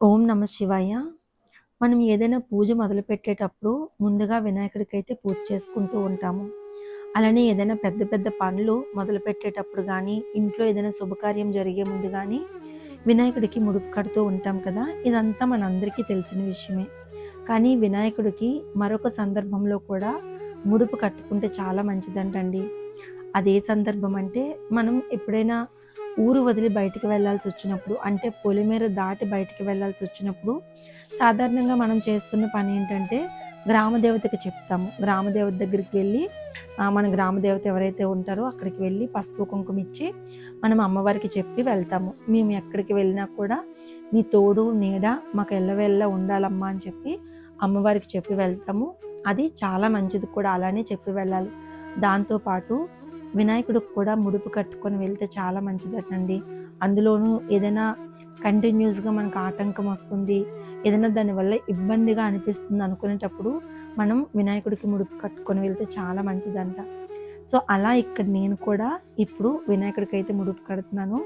ఓం నమ శివాయ. మనం ఏదైనా పూజ మొదలుపెట్టేటప్పుడు ముందుగా వినాయకుడికైతే పూజ చేసుకుంటూ ఉంటాము. అలానే ఏదైనా పెద్ద పెద్ద పనులు మొదలుపెట్టేటప్పుడు కానీ ఇంట్లో ఏదైనా శుభకార్యం జరిగే ముందు కానీ వినాయకుడికి ముడుపు కడుతూ ఉంటాం కదా ఇదంతా మనందరికీ తెలిసిన విషయమే. కానీ వినాయకుడికి మరొక సందర్భంలో కూడా ముడుపు కట్టుకుంటే చాలా మంచిదంటండి. అదే సందర్భం అంటే మనం ఎప్పుడైనా ఊరు వదిలి బయటికి వెళ్ళాల్సి వచ్చినప్పుడు అంటే పొలిమేర దాటి బయటికి వెళ్ళాల్సి వచ్చినప్పుడు సాధారణంగా మనం చేస్తున్న పని ఏంటంటే గ్రామదేవతకి చెప్తాము. గ్రామదేవత దగ్గరికి వెళ్ళి మన గ్రామదేవత ఎవరైతే ఉంటారో అక్కడికి వెళ్ళి పసుపు కుంకుమ ఇచ్చి మనం అమ్మవారికి చెప్పి వెళ్తాము. మేము ఎక్కడికి వెళ్ళినా కూడా మీ తోడు నీడ మాకు ఎల్లవెల్ల ఉండాలమ్మా అని చెప్పి అమ్మవారికి చెప్పి వెళ్తాము. అది చాలా మంచిది కూడా అలానే చెప్పి వెళ్ళాలి. దాంతోపాటు వినాయకుడికి కూడా ముడుపు కట్టుకొని వెళ్తే చాలా మంచిదటండి. అందులోనూ ఏదైనా కంటిన్యూస్గా మనకు ఆటంకం వస్తుంది ఏదైనా దానివల్ల ఇబ్బందిగా అనిపిస్తుంది అనుకునేటప్పుడు మనం వినాయకుడికి ముడుపు కట్టుకొని వెళ్తే చాలా మంచిదంట. సో అలా ఇక్కడ నేను కూడా ఇప్పుడు వినాయకుడికి అయితే ముడుపు కడుతున్నాను.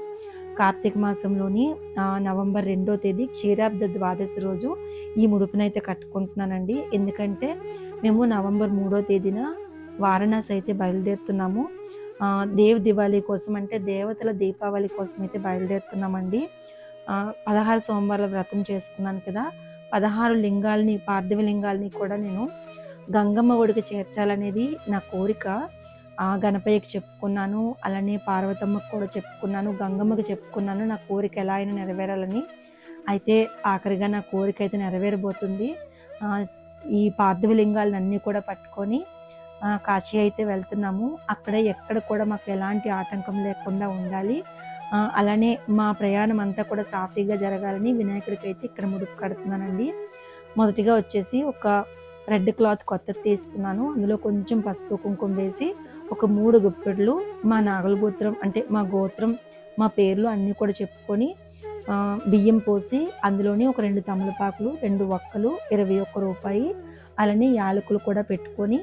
కార్తీక మాసంలోని నవంబర్ రెండో తేదీ క్షీరాబ్ద ద్వాదశి రోజు ఈ ముడుపునైతే కట్టుకుంటున్నానండి. ఎందుకంటే మేము నవంబర్ మూడో తేదీన వారణాసి అయితే బయలుదేరుతున్నాము. దేవ్ దివాళీ కోసం అంటే దేవతల దీపావళి కోసం అయితే బయలుదేరుతున్నామండి. పదహారు సోమవారాల వ్రతం చేసుకున్నాను కదా పదహారు లింగాల్ని పార్థివ లింగాల్ని కూడా నేను గంగమ్మ ఒడికి చేర్చాలనేది నా కోరిక. ఆ గణపయ్యకి చెప్పుకున్నాను అలానే పార్వతమ్మకు కూడా చెప్పుకున్నాను గంగమ్మకి చెప్పుకున్నాను నా కోరిక ఎలా అయినా నెరవేరాలని. అయితే ఆఖరిగా నా కోరిక అయితే నెరవేరబోతుంది. ఈ పార్థివ లింగాలను అన్నీ కూడా పట్టుకొని కాశీ అయితే వెళ్తున్నాము. అక్కడ ఎక్కడ కూడా మాకు ఎలాంటి ఆటంకం లేకుండా ఉండాలి. అలానే మా ప్రయాణం అంతా కూడా సాఫీగా జరగాలని వినాయకుడికి అయితే ఇక్కడ ముడుపు కడుతున్నానండి. మొదటిగా వచ్చేసి ఒక రెడ్ క్లాత్ కొత్తది తీసుకున్నాను. అందులో కొంచెం పసుపు కుంకుమ వేసి ఒక మూడు గుప్పెడ్లు మా నాగల గోత్రం అంటే మా గోత్రం మా పేర్లు అన్నీ కూడా చెప్పుకొని బియ్యం పోసి అందులోని ఒక రెండు తమలపాకులు రెండు ఒక్కలు ఇరవై ఒక్క రూపాయి అలానే యాలకులు కూడా పెట్టుకొని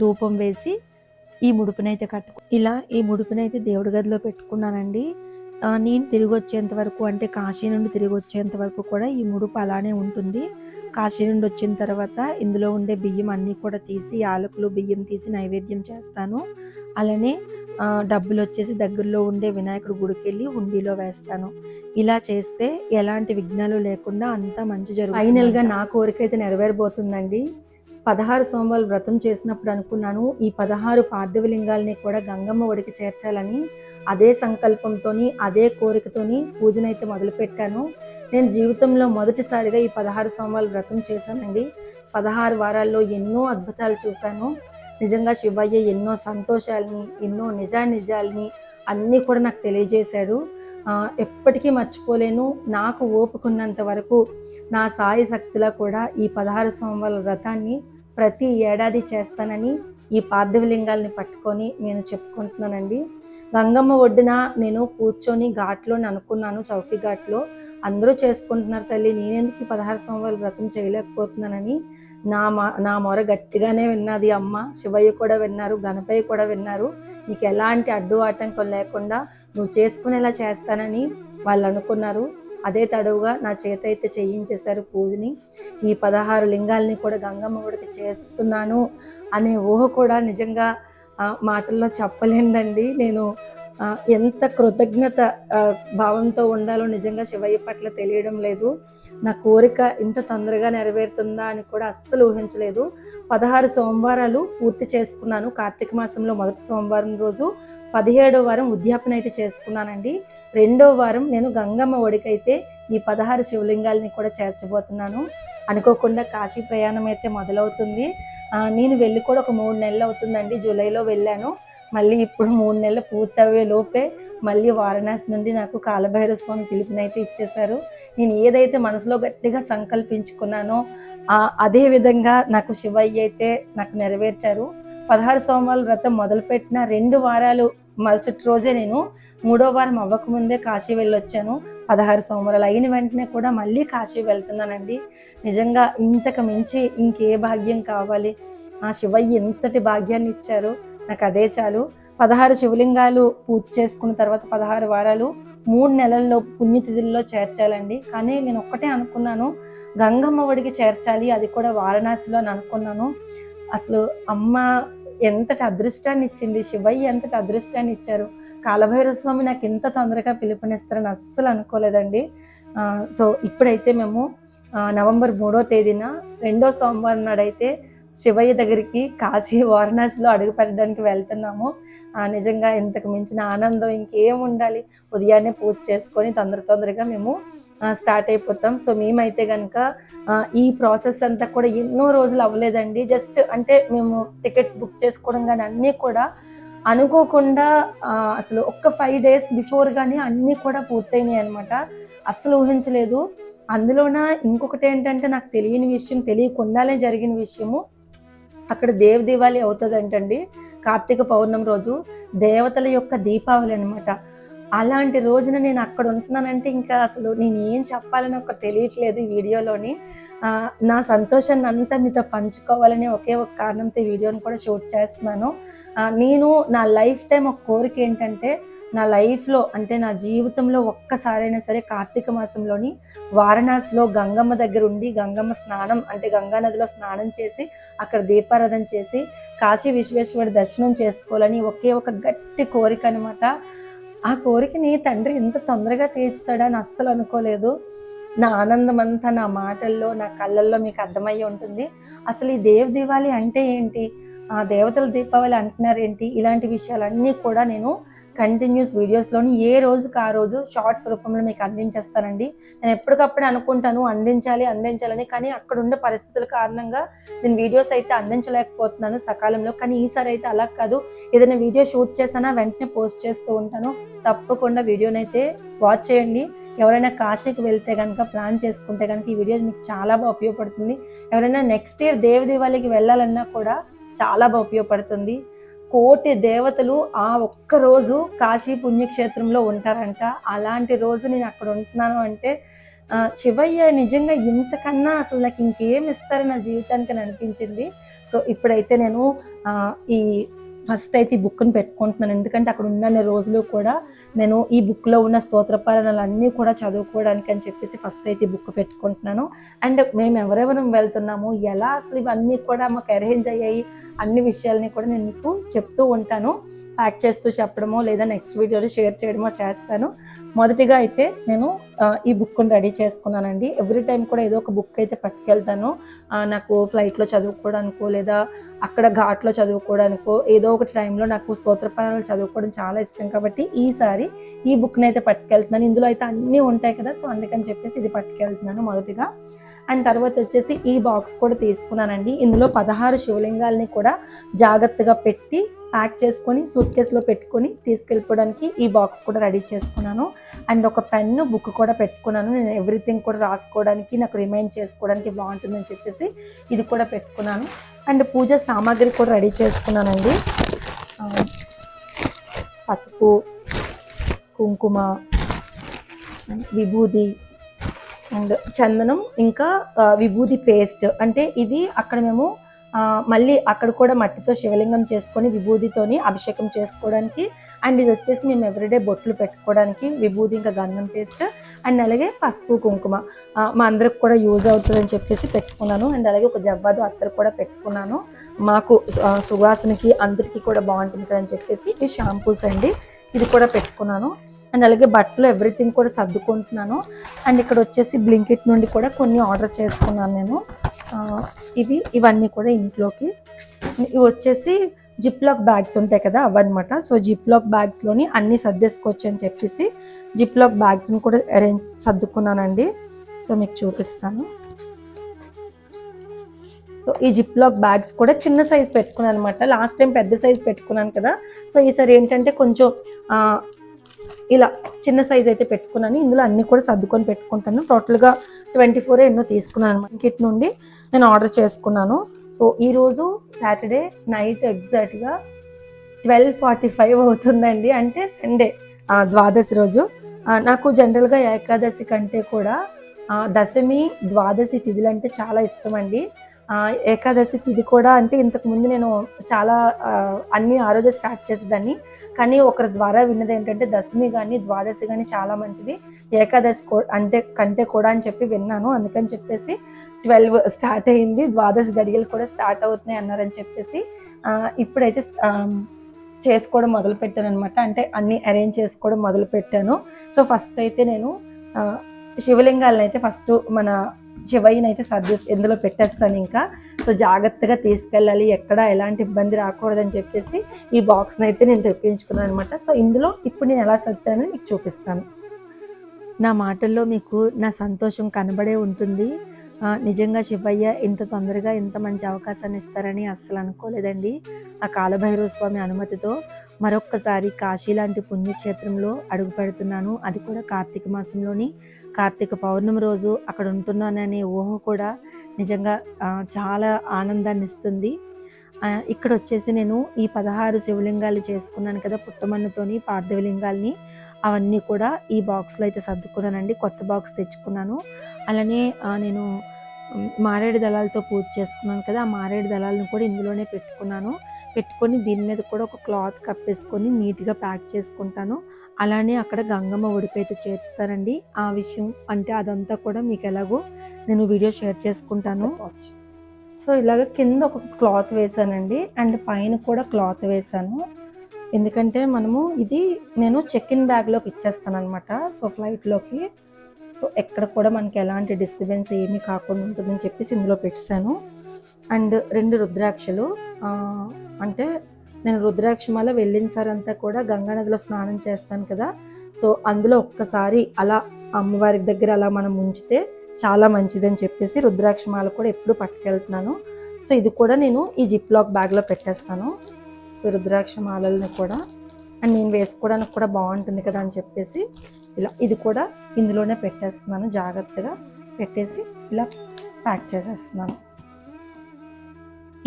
ధూపం వేసి ఈ ముడుపునైతే కట్టుకు ఇలా ఈ ముడుపునైతే దేవుడి గదిలో పెట్టుకున్నానండి. నేను తిరిగి వచ్చేంత వరకు అంటే కాశీ నుండి తిరిగి వచ్చేంత వరకు కూడా ఈ ముడుపు అలానే ఉంటుంది. కాశీ నుండి వచ్చిన తర్వాత ఇందులో ఉండే బియ్యం అన్నీ కూడా తీసి యాలకులు బియ్యం తీసి నైవేద్యం చేస్తాను. అలానే డబ్బులు వచ్చేసి దగ్గరలో ఉండే వినాయకుడు గుడికి వెళ్ళి హుండీలో వేస్తాను. ఇలా చేస్తే ఎలాంటి విఘ్నాలు లేకుండా అంతా మంచి జరుగుతుంది ఫైనల్గా నా కోరిక అయితే నెరవేరబోతుందండి. పదహారు సోమవారం వ్రతం చేసినప్పుడు అనుకున్నాను ఈ పదహారు పార్థివలింగాల్ని కూడా గంగమ్మ ఒడికి చేర్చాలని అదే సంకల్పంతోని అదే కోరికతోని పూజనైతే మొదలుపెట్టాను. నేను జీవితంలో మొదటిసారిగా ఈ పదహారు సోమవారం వ్రతం చేశానండి. పదహారు వారాల్లో ఎన్నో అద్భుతాలు చూశాను. నిజంగా శివయ్య ఎన్నో సంతోషాలని ఎన్నో నిజానిజాలని అన్నీ కూడా నాకు తెలియజేశాడు. ఎప్పటికీ మర్చిపోలేను. నాకు ఓపుకున్నంత వరకు నా సాయశక్తిలా కూడా ఈ పదహారు సోమవారం వ్రతాన్ని ప్రతి ఏడాది చేస్తానని ఈ పార్థివలింగాల్ని పట్టుకొని నేను చెప్పుకుంటున్నానండి. గంగమ్మ ఒడ్డున నేను కూర్చొని ఘాట్లో అనుకున్నాను చౌకీ ఘాట్లో. అందరూ చేసుకుంటున్నారు తల్లి నేనెందుకు ఈ పదహారు సంవత్సరాలు వ్రతం చేయలేకపోతున్నానని? నా మా నా మొర గట్టిగానే విన్నది అమ్మ. శివయ్య కూడా విన్నారు గణపయ్య కూడా విన్నారు. నీకు ఎలాంటి అడ్డు ఆటంకం లేకుండా నువ్వు చేసుకునేలా చేస్తానని వాళ్ళు అనుకున్నారు. అదే తడవుగా నా చేత అయితే చేయించేశారు పూజని. ఈ పదహారు లింగాల్ని కూడా గంగమ్మ గుడికి చేస్తున్నాను అనే ఊహ కూడా నిజంగా మాటల్లో చెప్పలేందండి నేను ఎంత కృతజ్ఞత భావంతో ఉండాలో నిజంగా శివయ్య పట్ల తెలియడం లేదు. నా కోరిక ఇంత తొందరగా నెరవేరుతుందా అని కూడా అస్సలు ఊహించలేదు. పదహారు సోమవారాలు పూర్తి చేసుకున్నాను. కార్తీక మాసంలో మొదటి సోమవారం రోజు పదిహేడో వారం ఉద్యాపన అయితే చేసుకున్నానండి. రెండో వారం నేను గంగమ్మ ఒడికైతే ఈ పదహారు శివలింగాలని కూడా చేర్చబోతున్నాను. అనుకోకుండా కాశీ ప్రయాణం అయితే మొదలవుతుంది. నేను వెళ్ళి కూడా ఒక మూడు నెలలు అవుతుందండి. జూలైలో వెళ్ళాను. మళ్ళీ ఇప్పుడు మూడు నెలలు పూర్తవే లోపే మళ్ళీ వారణాసి నుండి నాకు కాలభైరవ స్వామి పిలుపునైతే ఇచ్చేశారు. నేను ఏదైతే మనసులో గట్టిగా సంకల్పించుకున్నానో అదే విధంగా నాకు శివయ్య అయితే నాకు నెరవేర్చారు. పదహారు సోమవారం వ్రతం మొదలుపెట్టిన రెండు వారాలు మరుసటి రోజే నేను మూడో వారం అవ్వకముందే కాశీ వెళ్ళొచ్చాను. పదహారు సంవత్సరాలు అయిన వెంటనే కూడా మళ్ళీ కాశీ వెళ్తున్నానండి. నిజంగా ఇంతకు మించి ఇంకే భాగ్యం కావాలి. ఆ శివయ్య ఎంతటి భాగ్యాన్ని ఇచ్చారు నాకు అదే చాలు. పదహారు శివలింగాలు పూర్తి చేసుకున్న తర్వాత పదహారు వారాలు మూడు నెలల్లో పుణ్యతిథుల్లో చేర్చాలండి. కానీ నేను ఒక్కటే అనుకున్నాను గంగమ్మ ఒడికి చేర్చాలి. అది కూడా వారణాసిలో అని అనుకున్నాను. అసలు అమ్మ ఎంతటి అదృష్టాన్ని ఇచ్చింది శివయ్య ఎంతటి అదృష్టాన్ని ఇచ్చారు? కాలభైరవ స్వామి నాకు ఇంత తొందరగా పిలుపునిస్తారని అస్సలు అనుకోలేదండి. సో ఇప్పుడైతే మేము నవంబర్ మూడో తేదీన రెండో సోమవారం నాడైతే శివయ్య దగ్గరికి కాశీ వారణాసిలో అడుగు పెట్టడానికి వెళ్తున్నాము. ఆ, నిజంగా ఇంతకు మించిన ఆనందం ఇంకేం ఉండాలి? ఉదయాన్నే పూజ చేసుకొని తొందర తొందరగా మేము స్టార్ట్ అయిపోతాం. సో మేమైతే కనుక ఈ ప్రాసెస్ అంతా కూడా ఎన్నో రోజులు అవ్వలేదండి. జస్ట్ అంటే మేము టికెట్స్ బుక్ చేసుకోవడం కానీ అన్నీ కూడా అనుకోకుండా అసలు ఒక్క ఫైవ్ డేస్ బిఫోర్ కానీ అన్నీ కూడా పూర్తయినాయి అనమాట అస్సలు ఊహించలేదు. అందులోన ఇంకొకటి ఏంటంటే నాకు తెలియని విషయం తెలియకుండానే జరిగిన విషయము. అక్కడ దేవ దీవాలి అవుతుందంటండి. కార్తీక పౌర్ణమి రోజు దేవతల యొక్క దీపావళి అనమాట అలాంటి రోజున నేను అక్కడ ఉంటున్నానంటే ఇంకా అసలు నేను ఏం చెప్పాలని ఒక తెలియట్లేదు ఈ వీడియోలోని. నా సంతోషాన్ని అంతా మీతో పంచుకోవాలని ఒకే ఒక కారణంతో ఈ వీడియోని కూడా షూట్ చేస్తున్నాను. నేను నా లైఫ్ టైం ఒక కోరిక ఏంటంటే నా లైఫ్లో అంటే నా జీవితంలో ఒక్కసారైనా సరే కార్తీక మాసంలోని వారణాసిలో గంగమ్మ దగ్గర ఉండి గంగమ్మ స్నానం అంటే గంగా నదిలో స్నానం చేసి అక్కడ దీపారాధన చేసి కాశీ విశ్వేశ్వరుడి దర్శనం చేసుకోవాలని ఒకే ఒక గట్టి కోరిక అనమాట ఆ కోరికని తండ్రి ఇంత తొందరగా తీర్చుతాడని అస్సలు అనుకోలేదు. నా ఆనందం అంతా నా మాటల్లో నా కళ్ళల్లో మీకు అర్థమయ్యి ఉంటుంది. అసలు ఈ దేవ దివాళి అంటే ఏంటి? ఆ దేవతల దీపావళి అంటున్నారు ఏంటి ఇలాంటి విషయాలన్నీ కూడా నేను కంటిన్యూస్ వీడియోస్లోని ఏ రోజుకి ఆ రోజు షార్ట్స్ రూపంలో మీకు అందించేస్తానండి. నేను ఎప్పటికప్పుడు అనుకుంటాను అందించాలి అందించాలని కానీ అక్కడ ఉన్న పరిస్థితుల కారణంగా నేను వీడియోస్ అయితే అందించలేకపోతున్నాను సకాలంలో. కానీ ఈసారి అయితే అలా కాదు. ఏదైనా వీడియో షూట్ చేసానా వెంటనే పోస్ట్ చేస్తూ ఉంటాను. తప్పకుండా వీడియోనైతే అయితే వాచ్ చేయండి. ఎవరైనా కాశీకి వెళ్తే కనుక ప్లాన్ చేసుకుంటే కనుక ఈ వీడియో మీకు చాలా బాగా ఉపయోగపడుతుంది. ఎవరైనా నెక్స్ట్ ఇయర్ దేవ దీవాళికి వెళ్ళాలన్నా కూడా చాలా బాగా ఉపయోగపడుతుంది. కోటి దేవతలు ఆ ఒక్క రోజు కాశీ పుణ్యక్షేత్రంలో ఉంటారంట. అలాంటి రోజు నేను అక్కడ ఉంటున్నాను అంటే శివయ్య నిజంగా ఇంతకన్నా అసలు నాకు ఇంకేం ఇస్తారు నా జీవితానికి అని అనిపించింది. సో ఇప్పుడైతే నేను ఈ ఫస్ట్ అయితే ఈ బుక్ని పెట్టుకుంటున్నాను. ఎందుకంటే అక్కడ ఉన్న రోజులు కూడా నేను ఈ బుక్లో ఉన్న స్తోత్రపాలనలన్నీ కూడా చదువుకోవడానికి అని చెప్పేసి ఫస్ట్ అయితే ఈ బుక్ పెట్టుకుంటున్నాను. అండ్ మేము ఎవరెవరం వెళ్తున్నాము ఎలా అసలు ఇవన్నీ కూడా మాకు అరేంజ్ అయ్యాయి అన్ని విషయాలని కూడా నేను మీకు చెప్తూ ఉంటాను. ప్యాక్ చేస్తూ చెప్పడమో లేదా నెక్స్ట్ వీడియోలో షేర్ చేయడమో చేస్తాను. మొదటిగా అయితే నేను ఈ బుక్ని రెడీ చేసుకున్నానండి. ఎవ్రీ టైం కూడా ఏదో ఒక బుక్ అయితే పట్టుకెళ్తాను. నాకు ఫ్లైట్లో చదువుకోవడానికో లేదా అక్కడ ఘాట్లో చదువుకోవడానికో ఏదో ఒకటి టైంలో నాకు స్తోత్రపాలనలు చదువుకోవడం చాలా ఇష్టం కాబట్టి ఈసారి ఈ బుక్ని అయితే పట్టుకెళ్తున్నాను. ఇందులో అయితే అన్నీ ఉంటాయి కదా సో అందుకని చెప్పేసి ఇది పట్టుకెళ్తున్నాను మొదటిగా. అండ్ తర్వాత వచ్చేసి ఈ బాక్స్ కూడా తీసుకున్నానండి. ఇందులో పదహారు శివలింగాల్ని కూడా జాగ్రత్తగా పెట్టి ప్యాక్ చేసుకొని సూట్ కేసులో పెట్టుకొని తీసుకెళ్ళిపోవడానికి ఈ బాక్స్ కూడా రెడీ చేసుకున్నాను. అండ్ ఒక పెన్ను బుక్ కూడా పెట్టుకున్నాను. నేను ఎవ్రీథింగ్ కూడా రాసుకోవడానికి నాకు రిమైండ్ చేసుకోవడానికి బాగుంటుందని చెప్పేసి ఇది కూడా పెట్టుకున్నాను. అండ్ పూజ సామాగ్రి కూడా రెడీ చేసుకున్నానండి. పసుపు కుంకుమ విభూది అండ్ చందనం ఇంకా విభూది పేస్ట్. అంటే ఇది అక్కడ మేము మళ్ళీ అక్కడ కూడా మట్టితో శివలింగం చేసుకొని విభూదితోని అభిషేకం చేసుకోవడానికి అండ్ ఇది వచ్చేసి మేము ఎవ్రీడే బొట్లు పెట్టుకోవడానికి విభూది ఇంకా గంధం పేస్ట్ అండ్ అలాగే పసుపు కుంకుమ. మా అందరికి కూడా యూజ్ అవుతుందని చెప్పేసి పెట్టుకున్నాను. అండ్ అలాగే ఒక జవ్వాదు అత్తరు కూడా పెట్టుకున్నాను. మాకు సువాసనకి అందరికీ కూడా బాగుంటుంది కదని అని చెప్పేసి ఇవి షాంపూస్ అండి. ఇది కూడా పెట్టుకున్నాను. అండ్ అలాగే బట్టలు ఎవ్రీథింగ్ కూడా సర్దుకుంటున్నాను. అండ్ ఇక్కడ వచ్చేసి బ్లింకిట్ నుండి కూడా కొన్ని ఆర్డర్ చేసుకున్నాను నేను. ఇవి ఇవన్నీ కూడా ఇంట్లోకి. ఇవి వచ్చేసి జిప్ లాక్ బ్యాగ్స్ ఉంటాయి కదా అవన్నమాట. సో జిప్ లాక్ బ్యాగ్స్లోని అన్నీ సర్దేసుకోవచ్చు అని చెప్పేసి జిప్ లాక్ బ్యాగ్స్ని కూడా అరేంజ్ సర్దుకున్నానండి. సో మీకు చూపిస్తాను. సో ఈ జిప్ లాక్ బ్యాగ్స్ కూడా చిన్న సైజ్ పెట్టుకున్నాను అనమాట లాస్ట్ టైం పెద్ద సైజ్ పెట్టుకున్నాను కదా. సో ఈసారి ఏంటంటే కొంచెం ఇలా చిన్న సైజ్ అయితే పెట్టుకున్నాను. ఇందులో అన్నీ కూడా సర్దుకొని పెట్టుకుంటాను. టోటల్గా ట్వంటీ ఫోర్ ఎన్నో తీసుకున్నాను అనమాట కిట్ నుండి నేను ఆర్డర్ చేసుకున్నాను. సో ఈరోజు సాటర్డే నైట్ ఎగ్జాక్ట్గా ట్వెల్వ్ ఫార్టీ ఫైవ్ అవుతుందండి. అంటే సండే ద్వాదశి రోజు. నాకు జనరల్గా ఏకాదశి కంటే కూడా దశమి ద్వాదశి తిథులు అంటే చాలా ఇష్టం అండి ఏకాదశి తిథి కూడా అంటే ఇంతకు ముందు నేను చాలా అన్ని ఆ రోజే స్టార్ట్ చేసేదాన్ని. కానీ ఒకరి ద్వారా విన్నది ఏంటంటే దశమి కానీ ద్వాదశి కానీ చాలా మంచిది. ఏకాదశి అంటే కంటే కూడా అని చెప్పి విన్నాను. అందుకని చెప్పేసి ట్వెల్వ్ స్టార్ట్ అయింది. ద్వాదశి గడియలు కూడా స్టార్ట్ అవుతున్నాయి అన్నారని చెప్పేసి ఇప్పుడైతే చేసుకోవడం మొదలు పెట్టాను అనమాట అంటే అన్ని అరేంజ్ చేసుకోవడం మొదలు పెట్టాను సో ఫస్ట్ అయితే నేను శివలింగాలను అయితే ఫస్ట్ మన శివయ్యని అయితే సర్ది ఎందులో పెట్టేస్తాను ఇంకా. సో జాగ్రత్తగా తీసుకెళ్ళాలి ఎక్కడ ఎలాంటి ఇబ్బంది రాకూడదని చెప్పేసి ఈ బాక్స్ని అయితే నేను తెప్పించుకున్నాను అనమాట సో ఇందులో ఇప్పుడు నేను ఎలా సర్దుతానని మీకు చూపిస్తాను. నా మాటల్లో మీకు నా సంతోషం కనబడే ఉంటుంది. నిజంగా శివయ్య ఇంత తొందరగా ఇంత మంచి అవకాశాన్ని ఇస్తారని అస్సలు అనుకోలేదండి. ఆ కాలభైరవ స్వామి అనుమతితో మరొక్కసారి కాశీ లాంటి పుణ్యక్షేత్రంలో అడుగు పెడుతున్నాను. అది కూడా కార్తీక మాసంలోని కార్తీక పౌర్ణమి రోజు అక్కడ ఉంటున్నాననే ఊహ కూడా నిజంగా చాలా ఆనందాన్ని ఇస్తుంది. ఇక్కడ వచ్చేసి నేను ఈ పదహారు శివలింగాలు చేసుకున్నాను కదా పుట్టమన్నుతోని పార్థివలింగాల్ని. అవన్నీ కూడా ఈ బాక్స్లో అయితే సర్దుకున్నానండి. కొత్త బాక్స్ తెచ్చుకున్నాను. అలానే నేను మారేడు దళాలతో పూజ చేసుకున్నాను కదా ఆ మారేడు దళాలను కూడా ఇందులోనే పెట్టుకున్నాను. పెట్టుకొని దీని మీద కూడా ఒక క్లాత్ కప్పేసుకొని నీట్గా ప్యాక్ చేసుకుంటాను. అలానే అక్కడ గంగమ్మ ఉడికైతే చేర్చుతానండి ఆ విషయం అంటే అదంతా కూడా మీకు ఎలాగో నేను వీడియో షేర్ చేసుకుంటాను. సో ఇలాగ కింద ఒక క్లాత్ వేసానండి అండ్ పైన కూడా క్లాత్ వేసాను ఎందుకంటే మనము ఇది నేను చెక్ ఇన్ బ్యాగ్లోకి ఇచ్చేస్తాను అనమాట సో ఫ్లైట్లోకి సో ఎక్కడ కూడా మనకి ఎలాంటి డిస్టర్బెన్స్ ఏమీ కాకుండా ఉంటుందని చెప్పేసి ఇందులో పెట్టాను అండ్ రెండు రుద్రాక్షలు. అంటే నేను రుద్రాక్షమాల వెళ్ళిన సార్ అంతా కూడా గంగా నదిలో స్నానం చేస్తాను కదా. సో అందులో ఒక్కసారి అలా అమ్మవారి దగ్గర అలా మనం ఉంచితే చాలా మంచిదని చెప్పేసి రుద్రాక్షమాల కూడా ఎప్పుడు పట్టుకెళ్తున్నాను. సో ఇది కూడా నేను ఈ జిప్ లాక్ బ్యాగ్లో పెట్టేస్తాను. సో రుద్రాక్ష మాలలను కూడా అండ్ నేను వేసుకోవడానికి కూడా బాగుంటుంది కదా అని చెప్పేసి ఇలా ఇది కూడా ఇందులోనే పెట్టేస్తున్నాను. జాగ్రత్తగా పెట్టేసి ఇలా ప్యాక్ చేసేస్తున్నాను.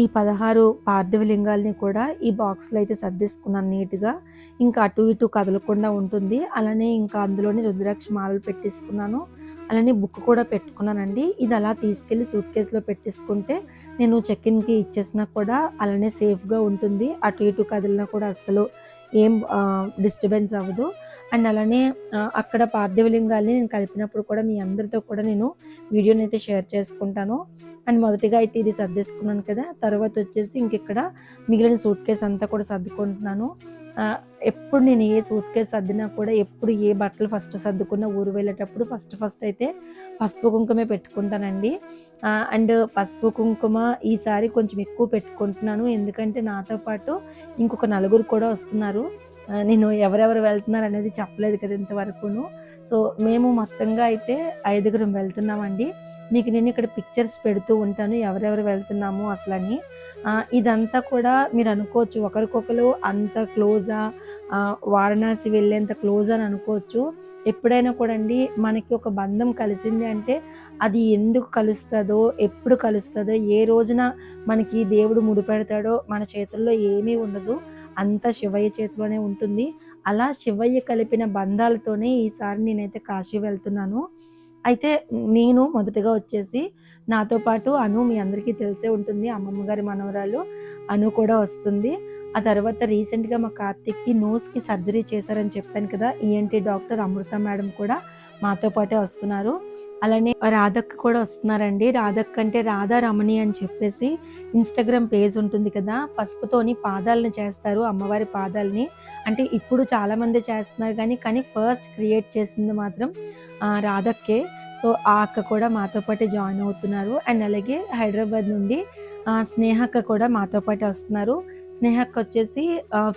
ఈ పదహారు పార్థివలింగాల్ని కూడా ఈ బాక్స్లో అయితే సర్దేసుకున్నాను నీట్గా. ఇంకా అటు ఇటు కదలకుండా ఉంటుంది. అలానే ఇంకా అందులోనే రుద్రాక్ష మాలలు పెట్టేసుకున్నాను. అలానే బుక్ కూడా పెట్టుకున్నానండి. ఇది అలా తీసుకెళ్ళి సూట్ కేసులో పెట్టేసుకుంటే నేను చెక్ ఇన్కి ఇచ్చేసినా కూడా అలానే సేఫ్గా ఉంటుంది. అటు ఇటు కదిలినా కూడా అస్సలు ఏం డిస్టర్బెన్స్ అవ్వదు. అండ్ అలానే అక్కడ పార్థివలింగాల్ని నేను కలిపినప్పుడు కూడా మీ అందరితో కూడా నేను వీడియోని అయితే షేర్ చేసుకుంటాను. అండ్ మొదటిగా అయితే ఇది సర్దేసుకున్నాను కదా తర్వాత వచ్చేసి ఇంక ఇక్కడ మిగిలిన సూట్ కేస్ అంతా కూడా సర్దుకుంటున్నాను. ఎప్పుడు నేను ఏ సూట్ కేసు సర్దినా కూడా ఎప్పుడు ఏ బట్టలు ఫస్ట్ సర్దుకున్నా ఊరు వెళ్ళేటప్పుడు ఫస్ట్ ఫస్ట్ అయితే పసుపు కుంకుమే పెట్టుకుంటానండి. అండ్ పసుపు కుంకుమ ఈసారి కొంచెం ఎక్కువ పెట్టుకుంటున్నాను. ఎందుకంటే నాతో పాటు ఇంకొక నలుగురు కూడా వస్తున్నారు. నేను ఎవరెవరు వెళ్తున్నారు అనేది చెప్పలేదు కదా ఇంతవరకును. సో మేము మొత్తంగా అయితే ఐదుగురం వెళ్తున్నామండి. మీకు నేను ఇక్కడ పిక్చర్స్ పెడుతూ ఉంటాను ఎవరెవరు వెళ్తున్నాము అసలని. ఇదంతా కూడా మీరు అనుకోవచ్చు ఒకరికొకరు అంత క్లోజా వారణాసి వెళ్ళేంత క్లోజ్ అని అనుకోవచ్చు. ఎప్పుడైనా కూడా అండి మనకి ఒక బంధం కలిసింది అంటే అది ఎందుకు కలుస్తుందో ఎప్పుడు కలుస్తుందో ఏ రోజున మనకి దేవుడు ముడిపెడతాడో మన చేతుల్లో ఏమీ ఉండదు. అంతా శివయ్య చేతిలోనే ఉంటుంది. అలా శివయ్య కలిపిన బంధాలతోనే ఈసారి నేనైతే కాశీ వెళ్తున్నాను. అయితే నేను మొదటగా వచ్చేసి నాతో పాటు అను మీ అందరికీ తెలిసే ఉంటుంది అమ్మమ్మ గారి మనవరాలు అను కూడా వస్తుంది. ఆ తర్వాత రీసెంట్గా మా కార్తిక్కి నోస్కి సర్జరీ చేశారని చెప్పాను కదా ఈఎన్టీ డాక్టర్ అమృత మేడం కూడా మాతో పాటే వస్తున్నారు. అలానే రాధక్క కూడా వస్తున్నారండి. రాధక్క అంటే రాధా రమణి అని చెప్పేసి ఇన్స్టాగ్రామ్ పేజ్ ఉంటుంది కదా పసుపుతోని పాదాలను చేస్తారు అమ్మవారి పాదాలని. అంటే ఇప్పుడు చాలామంది చేస్తున్నారు కానీ కానీ ఫస్ట్ క్రియేట్ చేసింది మాత్రం రాధక్కే. సో ఆ అక్క కూడా మాతో పాటే జాయిన్ అవుతున్నారు. అండ్ అలాగే హైదరాబాద్ నుండి స్నేహక్క కూడా మాతో పాటే వస్తున్నారు. స్నేహక్క వచ్చేసి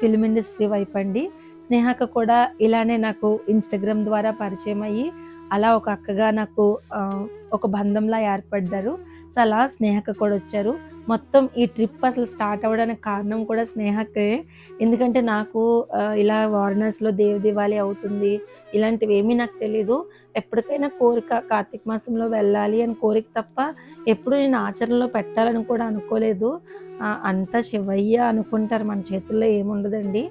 ఫిల్మ్ ఇండస్ట్రీ వైపు అండి. స్నేహక్క కూడా ఇలానే నాకు ఇన్స్టాగ్రామ్ ద్వారా పరిచయం అయ్యి అలా ఒక అక్కగా నాకు ఒక బంధంలా ఏర్పడ్డారు. సో అలా స్నేహక కూడా వచ్చారు. మొత్తం ఈ ట్రిప్ అసలు స్టార్ట్ అవ్వడానికి కారణం కూడా స్నేహకే ఎందుకంటే నాకు ఇలా వారణాసిలో దేవి దివాళి అవుతుంది ఇలాంటివి ఏమీ నాకు తెలీదు. ఎప్పటికైనా కోరిక కార్తీక మాసంలో వెళ్ళాలి అని కోరిక తప్ప ఎప్పుడు నేను ఆచరణలో పెట్టాలని కూడా అనుకోలేదు. అంతా శివయ్య అనుకుంటారు మన చేతుల్లో ఏముండదండి.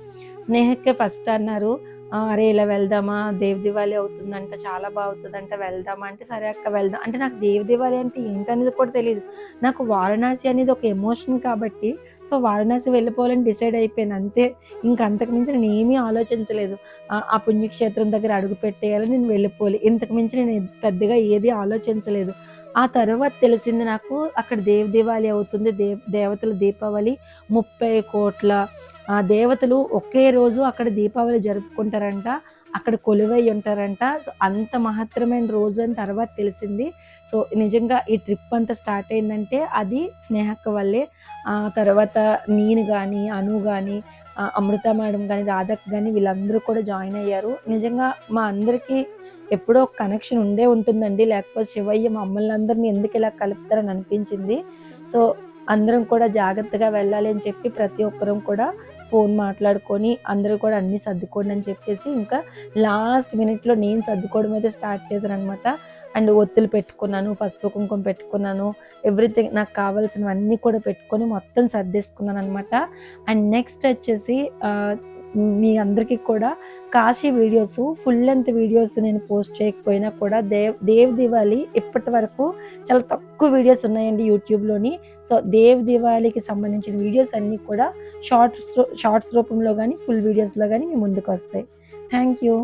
స్నేహకే ఫస్ట్ అన్నారు. అరే ఇలా వెళ్దామా? దేవ్ దివాళి అవుతుందంట చాలా బాగుతుందంట వెళ్దామా? అంటే సరే అక్క వెళ్దాం. అంటే నాకు దేవ్ దివాళి అంటే ఏంటనేది కూడా తెలియదు నాకు వారణాసి అనేది ఒక ఎమోషన్ కాబట్టి సో వారణాసి వెళ్ళిపోవాలని డిసైడ్ అయిపోయాను అంతే. ఇంక అంతకు మించి నేను ఏమీ ఆలోచించలేదు. ఆ- పుణ్యక్షేత్రం దగ్గర అడుగు పెట్టేయాలి నేను వెళ్ళిపోవాలి. ఇంతకు మించి నేను పెద్దగా ఏది ఆలోచించలేదు. ఆ తర్వాత తెలిసింది నాకు అక్కడ దేవ్ దివాళి అవుతుంది దేవ్ దేవతల దీపావళి ముప్పై కోట్ల ఆ దేవతలు ఒకే రోజు అక్కడ దీపావళి జరుపుకుంటారంట అక్కడ కొలువై ఉంటారంట. సో అంత మహత్తరమైన రోజు అని తర్వాత తెలిసింది. సో నిజంగా ఈ ట్రిప్ అంతా స్టార్ట్ అయిందంటే అది స్నేహక్క వల్లే. ఆ తర్వాత నేను కానీ అను కానీ అమృత మేడం కానీ రాధక్ కానీ వీళ్ళందరూ కూడా జాయిన్ అయ్యారు. నిజంగా మా అందరికీ ఎప్పుడో ఒక కనెక్షన్ ఉండే ఉంటుందండి. లేకపోతే శివయ్య మమ్మల్ని అందరినీ ఎందుకు ఇలా కలుపుతారని అనిపించింది. సో అందరం కూడా జాగ్రత్తగా వెళ్ళాలి అని చెప్పి ప్రతి ఒక్కరం కూడా ఫోన్ మాట్లాడుకొని అందరూ కూడా అన్నీ సర్దుకోండి అని చెప్పేసి ఇంకా లాస్ట్ మినిట్లో నేను సర్దుకోవడం అయితే స్టార్ట్ చేశాను అనమాట అండ్ ఒత్తులు పెట్టుకున్నాను పసుపు కుంకుమ పెట్టుకున్నాను ఎవ్రీథింగ్ నాకు కావాల్సినవన్నీ కూడా పెట్టుకొని మొత్తం సర్దేసుకున్నాను అనమాట అండ్ నెక్స్ట్ వచ్చేసి మీ అందరికీ కూడా Kashi videos full length videos నేను పోస్ట్ చేయకపోయినా కూడా దేవ్ దేవ్ దివాళీ ఇప్పటి వరకు చాలా తక్కువ వీడియోస్ ఉన్నాయండి యూట్యూబ్లోని. సో దేవ్ దివాళీకి సంబంధించిన వీడియోస్ అన్నీ కూడా షార్ట్స్ షార్ట్స్ రూపంలో కానీ ఫుల్ వీడియోస్లో కానీ మీ ముందుకు వస్తాయి. Thank you